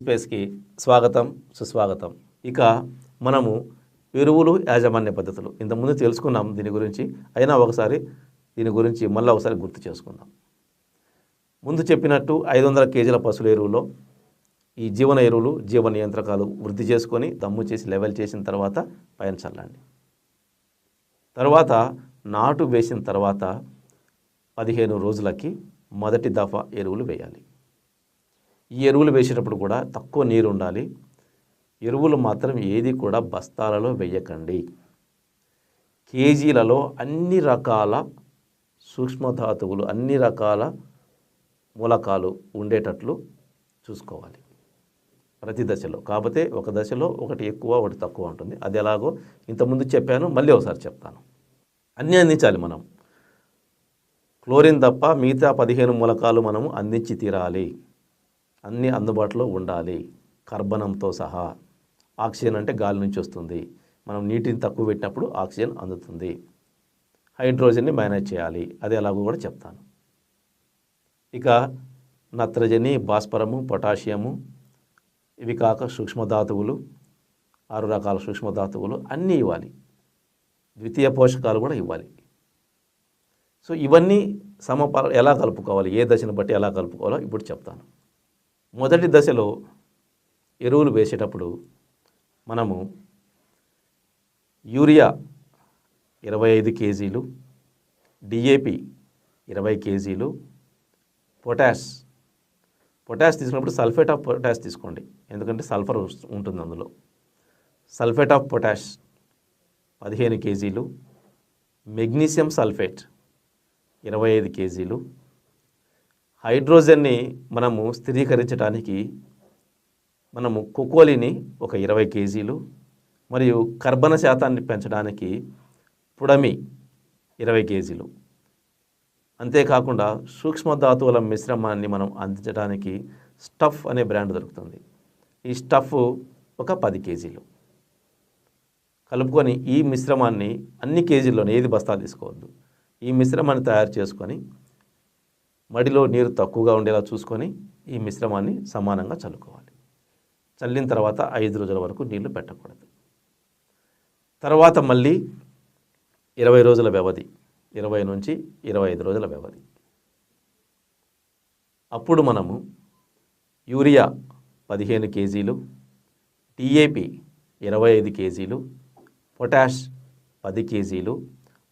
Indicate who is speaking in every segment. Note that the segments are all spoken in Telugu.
Speaker 1: స్పేస్కి స్వాగతం సుస్వాగతం. ఇక మనము ఎరువులు యాజమాన్య పద్ధతులు. ఇంతకుముందు తెలుసుకున్నాం దీని గురించి. అయినా ఒకసారి దీని గురించి మళ్ళీ ఒకసారి గుర్తు చేసుకుందాం. ముందు చెప్పినట్టు ఐదు వందల కేజీల పశువుల ఎరువులో ఈ జీవన ఎరువులు జీవ నియంత్రకాలు వృద్ధి చేసుకొని దమ్ము చేసి లెవెల్ చేసిన తర్వాత పైన చల్లండి. తర్వాత నాటు వేసిన తర్వాత పదిహేను రోజులకి మొదటి దఫా ఎరువులు వేయాలి. ఈ ఎరువులు వేసేటప్పుడు కూడా తక్కువ నీరు ఉండాలి. ఎరువులు మాత్రం ఏది కూడా బస్తాలలో వేయకండి. కేజీలలో అన్ని రకాల సూక్ష్మధాతువులు అన్ని రకాల మూలకాలు ఉండేటట్లు చూసుకోవాలి. ప్రతి దశలో. కాకపోతే ఒక దశలో ఒకటి ఎక్కువ ఒకటి తక్కువ ఉంటుంది. అది ఎలాగో ఇంతకుముందు చెప్పాను మళ్ళీ ఒకసారి చెప్తాను. అన్నీ అందించాలి మనం. క్లోరిన్ తప్ప మిగతా పదిహేను మూలకాలు మనము అందించి తీరాలి. అన్నీ అందుబాటులో ఉండాలి. కర్బనంతో సహా ఆక్సిజన్ అంటే గాలి నుంచి వస్తుంది. మనం నీటిని తక్కువ పెట్టినప్పుడు ఆక్సిజన్ అందుతుంది. హైడ్రోజన్ని మేనేజ్ చేయాలి. అది ఎలాగో కూడా చెప్తాను. ఇక నత్రజని భాస్వరము పొటాషియము ఇవి కాక సూక్ష్మధాతువులు ఆరు రకాల సూక్ష్మధాతువులు అన్నీ ఇవ్వాలి. ద్వితీయ పోషకాలు కూడా ఇవ్వాలి. సో ఇవన్నీ సమపాల ఎలా కలుపుకోవాలి? ఏ దశను బట్టి ఎలా కలుపుకోవాలో ఇప్పుడు చెప్తాను. మొదటి దశలో ఎరువులు వేసేటప్పుడు మనము యూరియా ఇరవై ఐదు కేజీలు డిఏపి ఇరవై కేజీలు పొటాష్ పొటాష్ తీసుకున్నప్పుడు సల్ఫేట్ ఆఫ్ పొటాష్ తీసుకోండి. ఎందుకంటే సల్ఫర్ ఉంటుంది అందులో. సల్ఫేట్ ఆఫ్ పొటాష్ పదిహేను కేజీలు మెగ్నీషియం సల్ఫేట్ ఇరవై ఐదు కేజీలు హైడ్రోజన్ని మనము స్థిరీకరించడానికి మనము కొకోలిని ఒక ఇరవై కేజీలు మరియు కర్బన శాతాన్ని పెంచడానికి పుడమి ఇరవై కేజీలు. అంతేకాకుండా సూక్ష్మధాతువుల మిశ్రమాన్ని మనం అందించడానికి స్టఫ్ అనే బ్రాండ్ దొరుకుతుంది. ఈ స్టఫ్ ఒక పది కేజీలు. కలుపుకొని ఈ మిశ్రమాన్ని అన్ని కేజీల్లోనే ఏది బస్తా తీసుకోవద్దు. ఈ మిశ్రమాన్ని తయారు చేసుకొని మడిలో నీరు తక్కువగా ఉండేలా చూసుకొని ఈ మిశ్రమాన్ని సమానంగా చల్లుకోవాలి. చల్లిన తర్వాత ఐదు రోజుల వరకు నీళ్ళు పెట్టకూడదు. తర్వాత మళ్ళీ ఇరవై రోజుల వ్యవధి ఇరవై నుంచి ఇరవై ఐదు రోజుల వ్యవధి. అప్పుడు మనము యూరియా పదిహేను కేజీలు టీఏపి ఇరవై ఐదు కేజీలు పొటాష్ పది కేజీలు.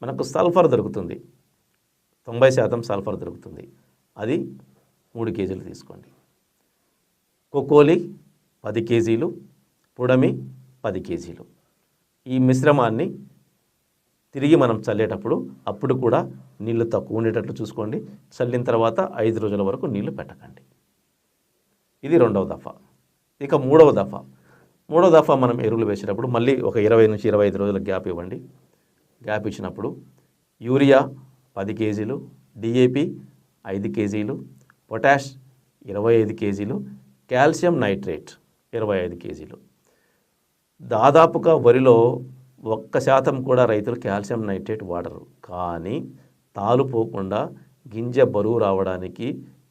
Speaker 1: మనకు సల్ఫర్ దొరుకుతుంది. తొంభై శాతం సల్ఫర్ దొరుకుతుంది. అది మూడు కేజీలు తీసుకోండి. కొక్కోలి పది కేజీలు పొడమి పది కేజీలు. ఈ మిశ్రమాన్ని తిరిగి మనం చల్లేటప్పుడు అప్పుడు కూడా నీళ్ళు తక్కువ ఉండేటట్లు చూసుకోండి. చల్లిన తర్వాత ఐదు రోజుల వరకు నీళ్ళు పెట్టకండి. ఇది రెండవ దఫా. ఇక మూడవ దఫా. మూడవ దఫా మనం ఎరువులు వేసేటప్పుడు మళ్ళీ ఒక ఇరవై నుంచి ఇరవై ఐదు రోజుల గ్యాప్ ఇవ్వండి. గ్యాప్ ఇచ్చినప్పుడు యూరియా పది కేజీలు డిఏపి ఐదు కేజీలు పొటాష్ ఇరవై ఐదు కేజీలు కాల్షియం నైట్రేట్ ఇరవై ఐదు కేజీలు. దాదాపుగా వరిలో ఒక్క శాతం కూడా రైతులు కాల్షియం నైట్రేట్ వాడరు. కానీ తాలు పోకుండా గింజ బరువు రావడానికి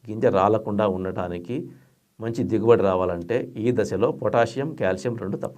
Speaker 1: గింజ రాలకుండా ఉండటానికి మంచి దిగుబడి రావాలంటే ఈ దశలో పొటాషియం కాల్షియం రెండు తప్ప